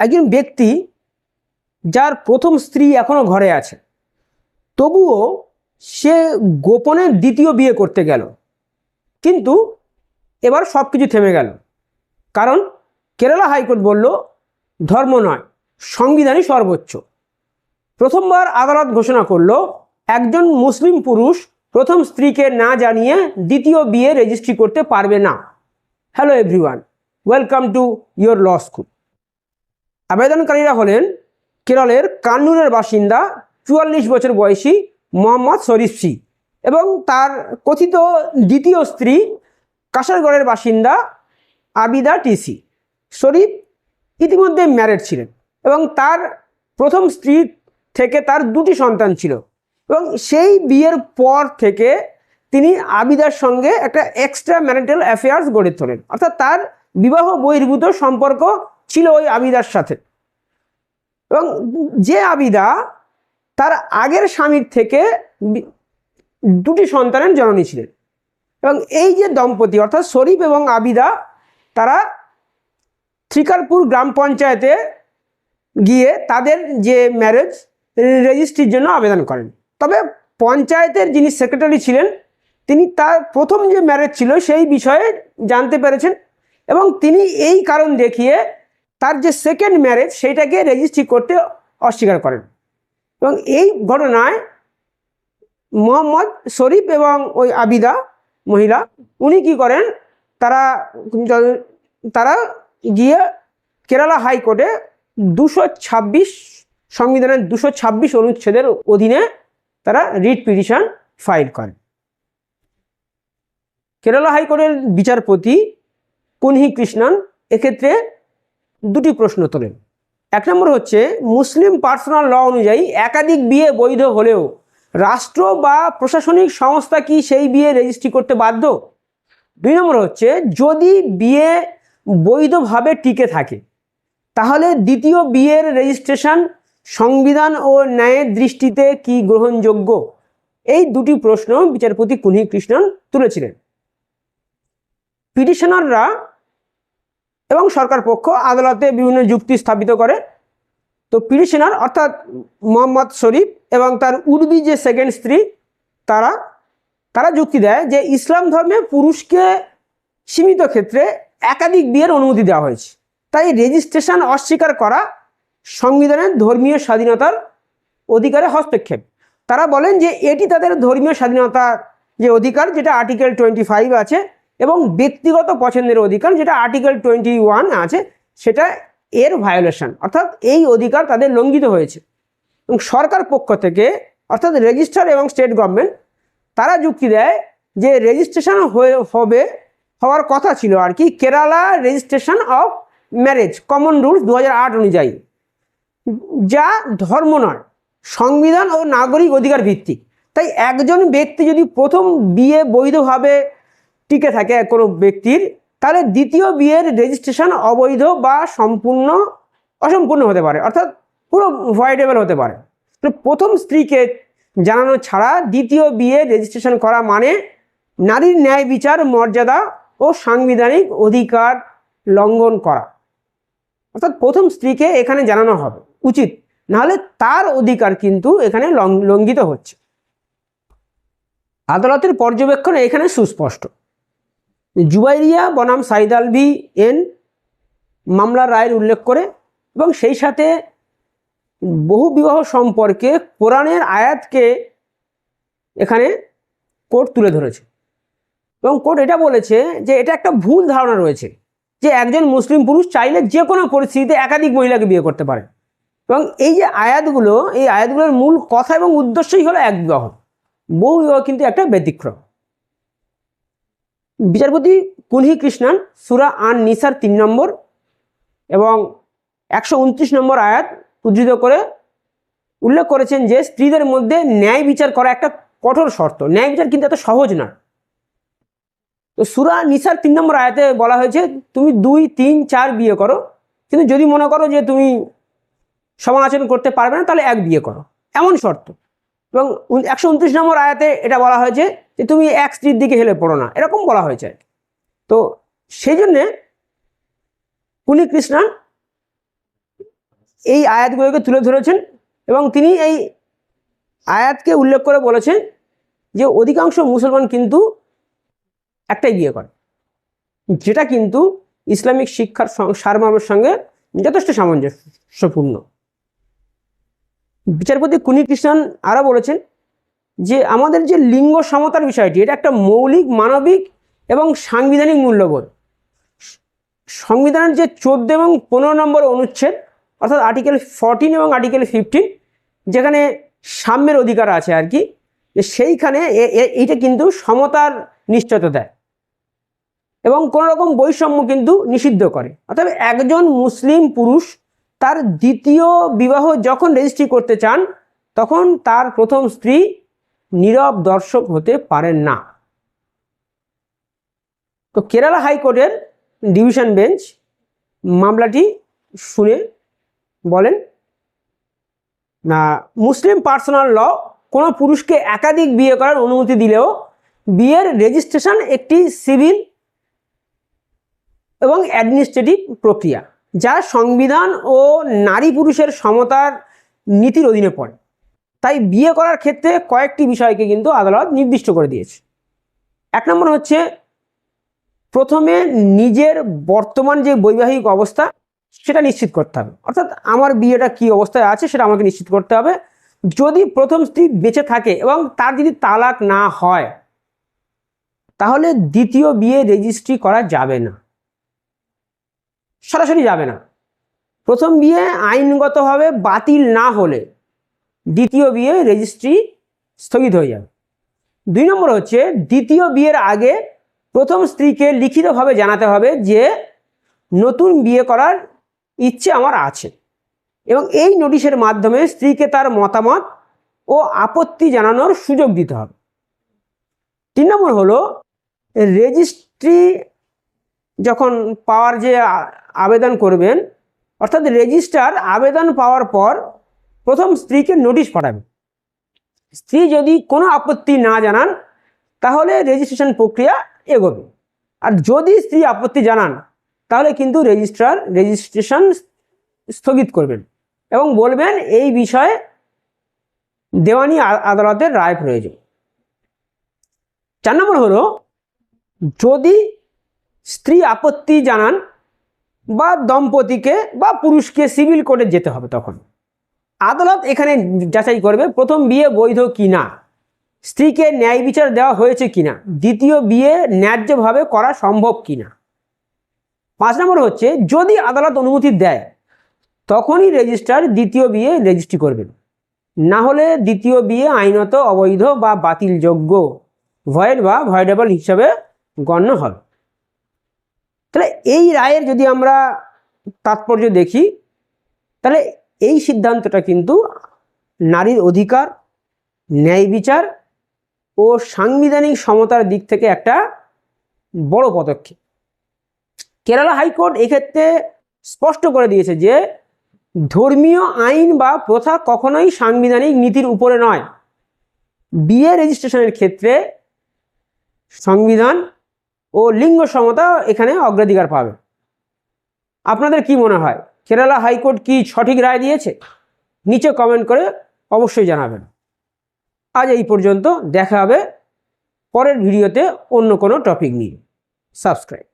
একজন ব্যক্তি যার প্রথম স্ত্রী এখনও ঘরে আছে। তবুও সে গোপনে দ্বিতীয় বিয়ে করতে গেল। কিন্তু এবার সব কিছু থেমে গেল। কারণ কেরালা হাইকোর্ট বলল, ধর্ম নয়, সংবিধানই সর্বোচ্চ। প্রথমবার আদালত ঘোষণা করল, একজন মুসলিম পুরুষ প্রথম স্ত্রীকে না জানিয়ে দ্বিতীয় বিয়ে রেজিস্ট্রি করতে পারবে না। Hello everyone welcome to your law school আবেদনকারীরা হলেন কেরলের কান্নুরের বাসিন্দা চুয়াল্লিশ বছর বয়সী মোহাম্মদ শরীফ সি এবং তার কথিত দ্বিতীয় স্ত্রী কাসারগড়ের বাসিন্দা আবিদা টিসি। শরীফ ইতিমধ্যে ম্যারেড ছিলেন এবং তার প্রথম স্ত্রী থেকে তার দুটি সন্তান ছিল এবং সেই বিয়ের পর থেকে তিনি আবিদার সঙ্গে একটা এক্সট্রা ম্যারিটাল অ্যাফেয়ার্স গড়ে তোলেন। অর্থাৎ তার বিবাহ বহির্ভূত সম্পর্ক ছিল ওই আবিদার সাথে। এবং যে আবিদা তার আগের স্বামীর থেকে দুটি সন্তানের জননী ছিলেন। এবং এই যে দম্পতি, অর্থাৎ শরীফ এবং আবিদা, তারা শ্রীকালপুর গ্রাম পঞ্চায়েতে গিয়ে তাদের যে ম্যারেজ রেজিস্ট্রির জন্য আবেদন করেন। তবে পঞ্চায়েতের যিনি সেক্রেটারি ছিলেন, তিনি তার প্রথম যে ম্যারেজ ছিল সেই বিষয়ে জানতে পেরেছেন এবং তিনি এই কারণ দেখিয়ে তার যে সেকেন্ড ম্যারেজ সেইটাকে রেজিস্ট্রি করতে অস্বীকার করেন। এবং এই ঘটনায় মোহাম্মদ শরীফ এবং ওই আবিদা মহিলা, উনি কি করেন, তারা তারা গিয়ে কেরালা হাইকোর্টে দুশো ছাব্বিশ সংবিধানের দুশো ছাব্বিশ অনুচ্ছেদের অধীনে তারা রিট পিটিশন ফাইল করেন। কেরালা হাইকোর্টের বিচারপতি কুনহি কৃষ্ণন এক্ষেত্রে দুটি প্রশ্ন তোলেন। এক নম্বর হচ্ছে, মুসলিম পার্সোনাল ল অনুযায়ী একাধিক বিয়ে বৈধ হলেও রাষ্ট্র বা প্রশাসনিক সংস্থা কি সেই বিয়ে রেজিস্ট্রি করতে বাধ্য? দুই নম্বর হচ্ছে, যদি বিয়ে বৈধভাবে টিকে থাকে, তাহলে দ্বিতীয় বিয়ের রেজিস্ট্রেশন সংবিধান ও ন্যায়ের দৃষ্টিতে কি গ্রহণযোগ্য? এই দুটি প্রশ্ন বিচারপতি কুনহি কৃষ্ণন তুলেছিলেন। পিটিশনাররা এবং সরকার পক্ষ আদালতে বিভিন্ন যুক্তি স্থাপিত করে। তো পিটিশনার অর্থাৎ মোহাম্মদ শরীফ এবং তার উর্বি যে সেকেন্ড স্ত্রী, তারা তারা যুক্তি দেয় যে ইসলাম ধর্মে পুরুষকে সীমিত ক্ষেত্রে একাধিক বিয়ের অনুমতি দেওয়া হয়েছে। তাই রেজিস্ট্রেশন অস্বীকার করা সংবিধানের ধর্মীয় স্বাধীনতার অধিকারে হস্তক্ষেপ। তারা বলেন যে এটি তাদের ধর্মীয় স্বাধীনতার যে অধিকার, যেটা আর্টিকেল টোয়েন্টি ফাইভ আছে এবং ব্যক্তিগত পছন্দের অধিকার, যেটা আর্টিকেল টোয়েন্টি ওয়ান আছে, সেটা এর ভায়োলেশন অর্থাৎ এই অধিকার তাদের লঙ্ঘিত হয়েছে। এবং সরকার পক্ষ থেকে, অর্থাৎ রেজিস্ট্রার এবং স্টেট গভর্নমেন্ট তারা যুক্তি দেয় যে রেজিস্ট্রেশন হয়ে, হবে, হওয়ার কথা ছিল আর কি Kerala registration of marriage common rules দু হাজার আট অনুযায়ী। যা ধর্ম নয়, সংবিধান ও নাগরিক অধিকার ভিত্তিক। তাই একজন ব্যক্তি যদি প্রথম বিয়ে বৈধভাবে টিকে থাকে কোনো ব্যক্তির, তাহলে দ্বিতীয় বিয়ের রেজিস্ট্রেশন অবৈধ বা সম্পূর্ণ অসম্পূর্ণ হতে পারে, অর্থাৎ পুরো ভয়েডেবল হতে পারে। প্রথম স্ত্রীকে জানানো ছাড়া দ্বিতীয় বিয়ে রেজিস্ট্রেশন করা মানে নারীর ন্যায় বিচার, মর্যাদা ও সাংবিধানিক অধিকার লঙ্ঘন করা। অর্থাৎ প্রথম স্ত্রীকে এখানে জানানো হবে, উচিত। নাহলে তার অধিকার কিন্তু এখানে লঙ্ঘিত হচ্ছে। আদালতের পর্যবেক্ষণ এখানে সুস্পষ্ট। জুবাইরিয়া বনাম সাইদ আলভি এন মামলার রায়ের উল্লেখ করে এবং সেই সাথে বহু বিবাহ সম্পর্কে কোরআনের আয়াতকে এখানে কোর্ট তুলে ধরেছে। এবং কোর্ট এটা বলেছে যে এটা একটা ভুল ধারণা রয়েছে যে একজন মুসলিম পুরুষ চাইলে যে কোনো পরিস্থিতিতে একাধিক মহিলাকে বিয়ে করতে পারে। এবং এই যে আয়াতগুলো, এই আয়াতগুলোর মূল কথা এবং উদ্দেশ্যই হলো এক বিবাহ। বহু বিবাহ কিন্তু একটা ব্যতিক্রম। বিচারপতি কুনহি কৃষ্ণন, সুরা আন নিসার তিন নম্বর এবং একশো উনত্রিশ নম্বর আয়াত উদ্ধৃত করে উল্লেখ করেছেন যে, স্ত্রীদের মধ্যে ন্যায় বিচার করা একটা কঠোর শর্ত। ন্যায় বিচার কিন্তু এত সহজ না। তো সুরা নিসার তিন নম্বর আয়াতে বলা হয়েছে, তুমি দুই, তিন, চার বিয়ে করো। কিন্তু যদি মনে করো যে তুমি সমালোচনা করতে পারবে না, তাহলে এক বিয়ে করো। এমন শর্ত। এবং একশো উনত্রিশ নম্বর আয়াতে এটা বলা হয়েছে যে তুমি এক স্ত্রীর দিকে হেলে পড়ো না। এরকম বলা হয়েছে। তো সেই জন্যে কুনি কৃষ্ণান এই আয়াতগুলোকে তুলে ধরেছেন এবং তিনি এই আয়াতকে উল্লেখ করে বলেছেন যে অধিকাংশ মুসলমান কিন্তু একটাই বিয়ে করে। যেটা কিন্তু ইসলামিক শিক্ষার সারমর্মের সঙ্গে যথেষ্ট সামঞ্জস্যপূর্ণ। বিচারপতি কুনি কৃষ্ণন আরও বলেছেন যে আমাদের যে লিঙ্গ সমতার বিষয়টি, এটা একটা মৌলিক, মানবিক এবং সাংবিধানিক মূল্যবোধ। সংবিধানের যে চোদ্দ এবং পনেরো নম্বর অনুচ্ছেদ, অর্থাৎ আর্টিকেল ফরটিন এবং আর্টিকেল ফিফটিন যেখানে সাম্যের অধিকার আছে আর কি সেইখানে এইটা কিন্তু সমতার নিশ্চয়তা দেয়। এবং কোনো রকম বৈষম্য কিন্তু নিষিদ্ধ করে। অর্থাৎ একজন মুসলিম পুরুষ তার দ্বিতীয় বিবাহ যখন রেজিস্ট্রি করতে চান, তখন তার প্রথম স্ত্রী নীরব দর্শক হতে পারেন না। তো কেরালা হাইকোর্টের ডিভিশন বেঞ্চ মামলাটি শুনে বলেন, না, মুসলিম পার্সোনাল ল কোনো পুরুষকে একাধিক বিয়ে করার অনুমতি দিলেও বিয়ের রেজিস্ট্রেশন একটি সিভিল এবং অ্যাডমিনিস্ট্রেটিভ প্রক্রিয়া, যা সংবিধান ও নারী পুরুষের সমতার নীতির অধীনে পড়ে। তাই বিয়ে করার ক্ষেত্রে কয়েকটি বিষয়কে কিন্তু আদালত নির্দিষ্ট করে দিয়েছে। এক নম্বর হচ্ছে, প্রথমে নিজের বর্তমান যে বৈবাহিক অবস্থা, সেটা নিশ্চিত করতে হবে। অর্থাৎ আমার বিয়েটা কি অবস্থায় আছে সেটা আমাকে নিশ্চিত করতে হবে। যদি প্রথম স্ত্রী বেঁচে থাকে এবং তার যদি তালাক না হয়, তাহলে দ্বিতীয় বিয়ে রেজিস্ট্রি করা যাবে না। সরাসরি যাবে না। প্রথম বিয়ে আইনগতভাবে বাতিল না হলে দ্বিতীয় বিয়ে রেজিস্ট্রি স্থগিত হয়ে যাবে। দুই নম্বর হচ্ছে, দ্বিতীয় বিয়ের আগে প্রথম স্ত্রীকে লিখিতভাবে জানাতে হবে যে নতুন বিয়ে করার ইচ্ছে আমার আছে এবং এই নোটিশের মাধ্যমে স্ত্রীকে তার মতামত ও আপত্তি জানানোর সুযোগ দিতে হবে। তিন নম্বর হলো রেজিস্ট্রি যখন পাওয়ার যে আবেদন করবেন, অর্থাৎ রেজিস্ট্রার আবেদন পাওয়ার পর প্রথম স্ত্রীকে নোটিশ পাঠাবে। স্ত্রী যদি কোনো আপত্তি না জানান, তাহলে রেজিস্ট্রেশন প্রক্রিয়া এগোবে। আর যদি স্ত্রী আপত্তি জানান, তাহলে কিন্তু রেজিস্ট্রার রেজিস্ট্রেশন স্থগিত করবেন এবং বলবেন, এই বিষয়ে দেওয়ানি আদালতের রায় প্রয়োজন। চার নম্বর হলো, যদি স্ত্রী আপত্তি জানান বা দম্পতিকে বা পুরুষকে সিভিল কোর্টে যেতে হবে তখন। আদালত এখানে যাচাই করবে প্রথম বিয়ে বৈধ কি না স্ত্রীকে ন্যায় বিচার দেওয়া হয়েছে কিনা, দ্বিতীয় বিয়ে ন্যায্যভাবে করা সম্ভব কিনা। পাঁচ নম্বর হচ্ছে, যদি আদালত অনুমতি দেয়, তখনই রেজিস্ট্রার দ্বিতীয় বিয়ে রেজিস্ট্রি করবেন। না হলে দ্বিতীয় বিয়ে আইনত অবৈধ বা বাতিলযোগ্য ভয়েড বা ভয়েডেবল হিসাবে গণ্য হবে। তাহলে এই রায়ের যদি আমরা তাৎপর্য দেখি, তাহলে এই সিদ্ধান্তটা কিন্তু নারীর অধিকার, ন্যায় বিচার ও সাংবিধানিক সমতার দিক থেকে একটা বড় পদক্ষেপ। কেরালা হাইকোর্ট এক্ষেত্রে স্পষ্ট করে দিয়েছে যে ধর্মীয় আইন বা প্রথা কখনোই সাংবিধানিক নীতির উপরে নয়। বিয়ে রেজিস্ট্রেশনের ক্ষেত্রে সংবিধান ও লিঙ্গ সমতা এখানে অগ্রাধিকার পাবে। আপনাদের কি মনে হয়? কেরালা হাইকোর্ট কি সঠিক রায় দিয়েছে? নিচে কমেন্ট করে অবশ্যই জানাবেন। আজ এই পর্যন্ত দেখা হবে পরের ভিডিওতে অন্য কোনো টপিক নিয়ে। সাবস্ক্রাইব